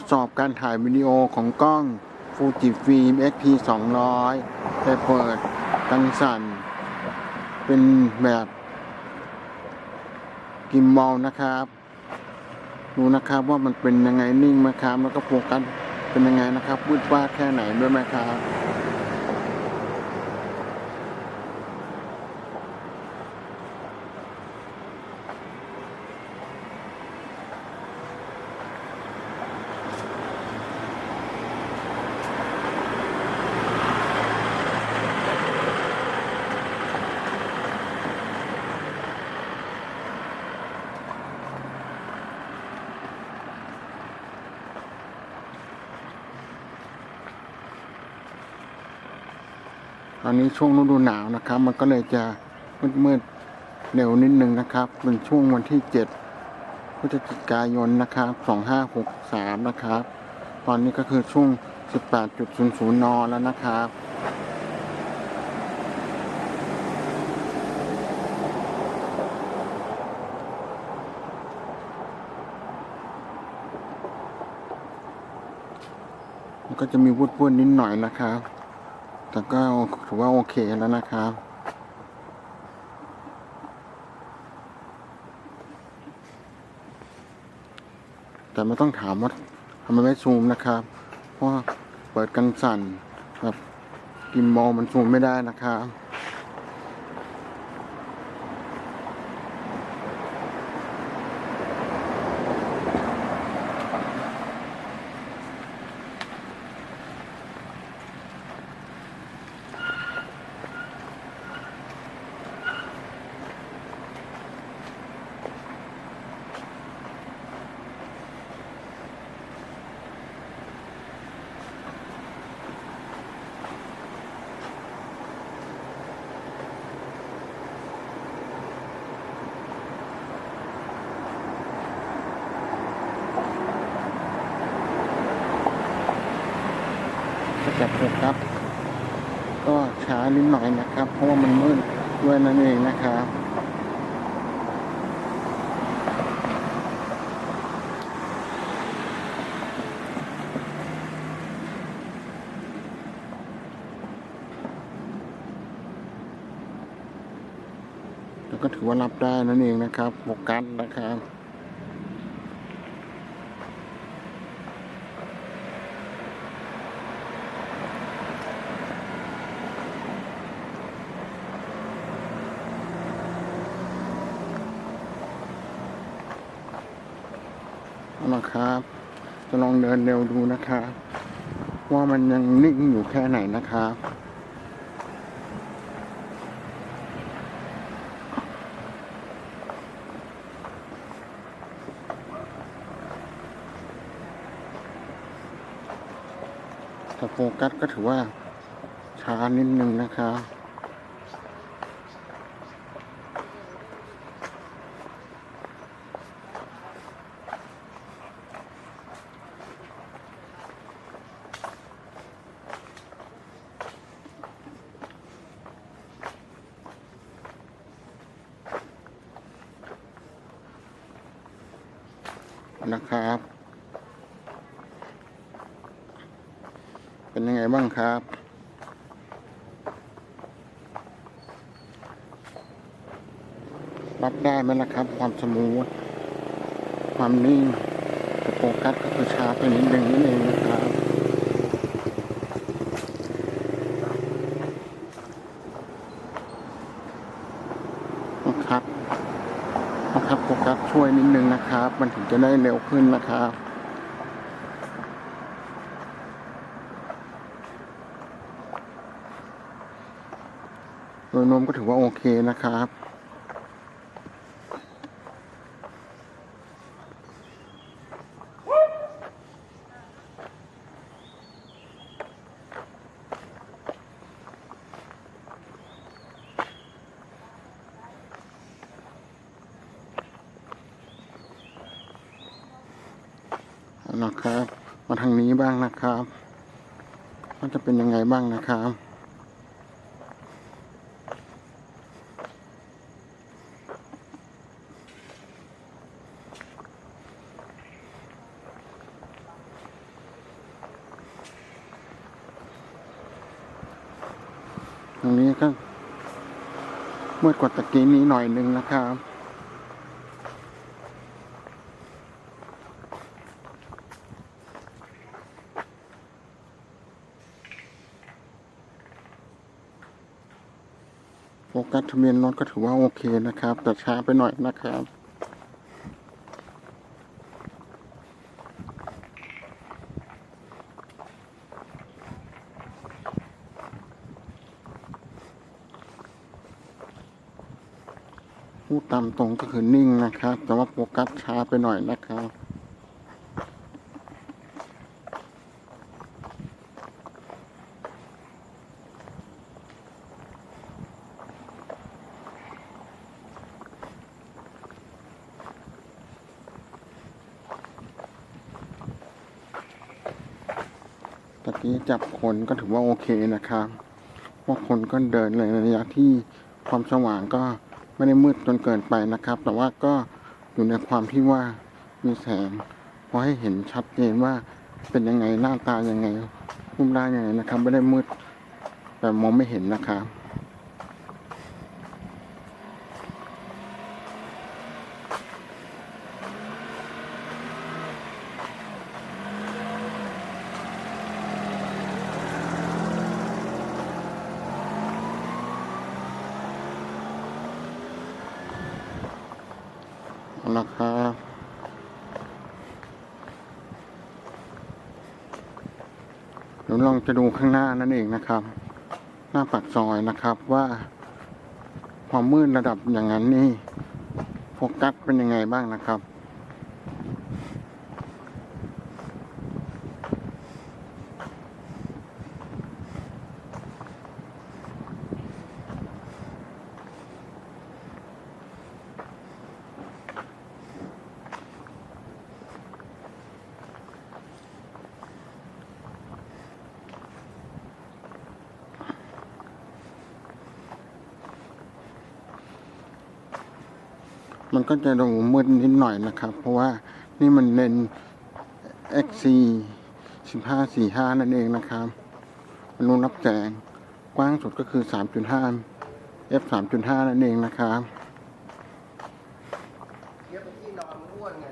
ดสอบการถ่ายวิดีโอของกล้องฟูจิฟิล์ม XP 200ได้เปิดกังสันเป็นแบบกิมบอลนะครับ ดูนะครับว่ามันเป็นยังไงนิ่งไหมครับ แล้วก็โฟกัสเป็นยังไงนะครับวืดวาแค่ไหนด้วยไหมครับ ตอนนี้ช่วงฤดูหนาวนะครับ มันก็เลยจะมืดๆเร็วนิดนึงนะครับ เป็นช่วงวันที่7พฤศจิกายนนะครับ2563นะครับ ตอนนี้ก็คือช่วง18.00นนย์ย์นอนแล้วนะครับก็จะมีวุ้นๆนิดหน่อยนะครับ แต่ก็ถือว่าโอเคแล้วนะครับ แต่ไม่ต้องถามว่าทำไมไม่ซูมนะครับ เพราะเปิดกันสั่นแบบกิมมอลมันซูมไม่ได้นะครับ จะจับโฟกัสก็ช้านิดหน่อยนะครับ เพราะว่ามันมืดด้วยนั่นเองนะครับแล้วก็ถือว่ารับได้นั่นเองนะครับโฟกัสนะครับ เอาละครับ จะลองเดินเร็วดูนะครับ ว่ามันยังนิ่งอยู่แค่ไหนนะครับแต่โฟกัสก็ถือว่าช้านิดนึงนะครับ นะครับ เป็นยังไงบ้างครับ รับได้ไหมล่ะครับ ความสมูทความนิ่งโฟกัสก็คือช้าไปนิดนึงนั่นเองนะครับนะครับ นะครับโฟกัสช่วยนิดนึงนะครับ มันถึงจะได้เร็วขึ้นนะครับโดยรวมก็ถือว่าโอเคนะครับ นะครับ มาทางนี้บ้างนะครับมันจะเป็นยังไงบ้างนะครับตรงนี้ก็มื่อกว่าตะกี้นี้หน่อยนึงนะครับ ฟกัสทะเบียนรถก็ถือว่าโอเคนะครับ แต่ช้าไปหน่อยนะครับ พูดตามตรงก็คือนิ่งนะครับ แต่ว่าโฟกัสช้าไปหน่อยนะครับ ตะกี้จับคนก็ถือว่าโอเคนะครับเพราคนก็เดินในระยะที่ความสว่างก็ไม่ได้มืดจนเกินไปนะครับ แต่ว่าก็อยู่ในความที่ว่ามีแสงพอให้เห็นชัดเจนว่าเป็นยังไงหน้าตายังไงรูปร่างยังไงนะครับ ไม่ได้มืดแต่มองไม่เห็นนะครับ เอาละครับเดี๋ยวลองจะดูข้างหน้านั่นเองนะครับ หน้าปากซอยนะครับว่าความมืดระดับอย่างนั้นนี่โฟกัสเป็นยังไงบ้างนะครับ มันก็จะดูมืดนิดหน่อยนะครับ เพราะว่านี่มันเลน XC 15 45 นั่นเองนะครับมันรูรับแสงกว้างสุดก็คือ 3.5 f 3.5 นั่นเองนะครับ เทียบกับที่นอนอ้วนไง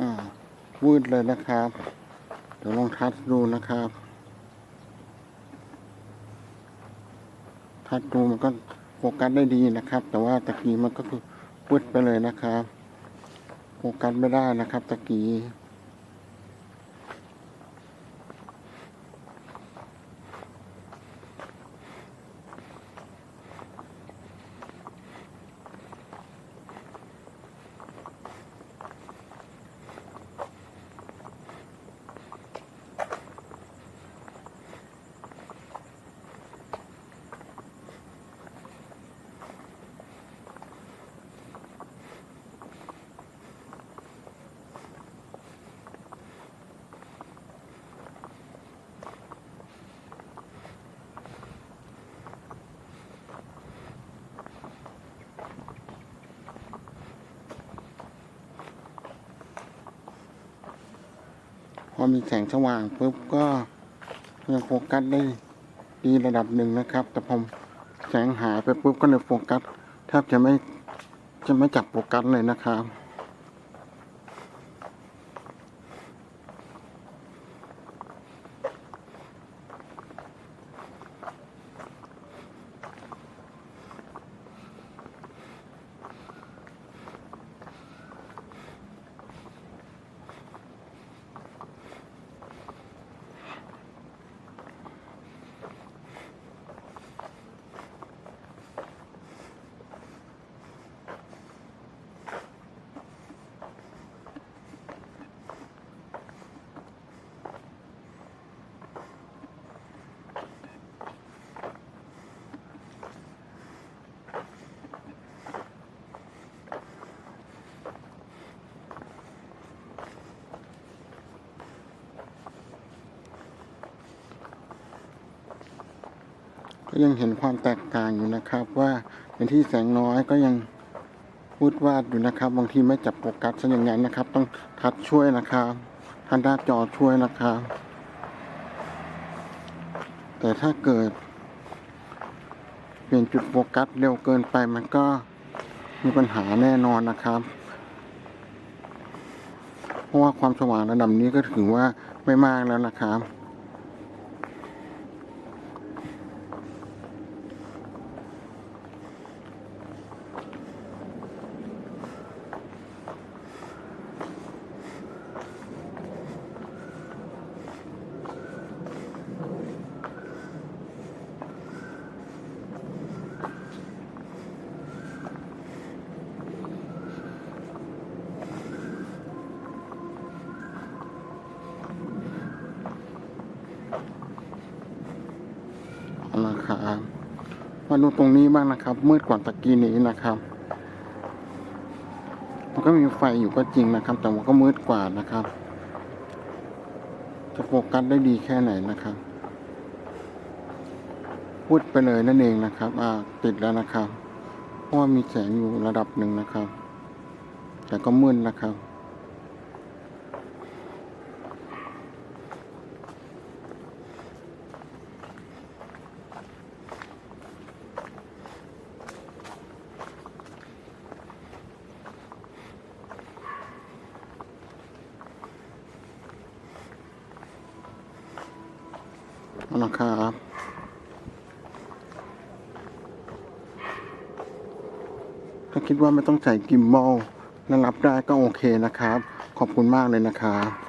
อ่า วืดเลยนะครับ เดี๋ยวลองทัดดูนะครับ ทัดดูมันก็โฟกัสได้ดีนะครับ แต่ว่าตะกี้มันก็คือวืดไปเลยนะครับ โฟกัสไม่ได้นะครับตะกี้ พ อมีแสงสว่างปุ๊บก็ยังโฟกัสได้ดีระดับหนึ่งนะครับ แต่พอแสงหายไปปุ๊บก็เลยโฟกัสแทบจะไม่จะไม่จับโฟกัสเลยนะครับ ก็ยังเห็นความแตกต่างอยู่นะครับ ว่าในที่แสงน้อยก็ยังพูดวาดอยู่นะครับ บางทีไม่จับโฟกัสซะอย่างนั้นนะครับ ต้องทัดช่วยนะครับทันหน้าจอช่วยนะครับ แต่ถ้าเกิด เปลี่ยนจุดโฟกัสเร็วเกินไปมันก็มีปัญหาแน่นอนนะครับ เพราะว่าความสว่างระดับนี้ก็ถือว่าไม่มากแล้วนะครับ เอาละครับ มาดูตรงนี้บ้างนะครับ มืดกว่าตะกี้นี้นะครับ มันก็มีไฟอยู่ก็จริงนะครับ แต่มันก็มืดกว่านะครับ จะโฟกัสได้ดีแค่ไหนนะครับ พูดไปเลยนั่นเองนะครับ อ่า ติดแล้วนะครับ เพราะว่ามีแสงอยู่ระดับหนึ่งนะครับ แต่ก็มืดนะครับ เอาละครับถ้าคิดว่าไม่ต้องใส่กิมมอลและรับได้ก็โอเคนะครับ ขอบคุณมากเลยนะครับ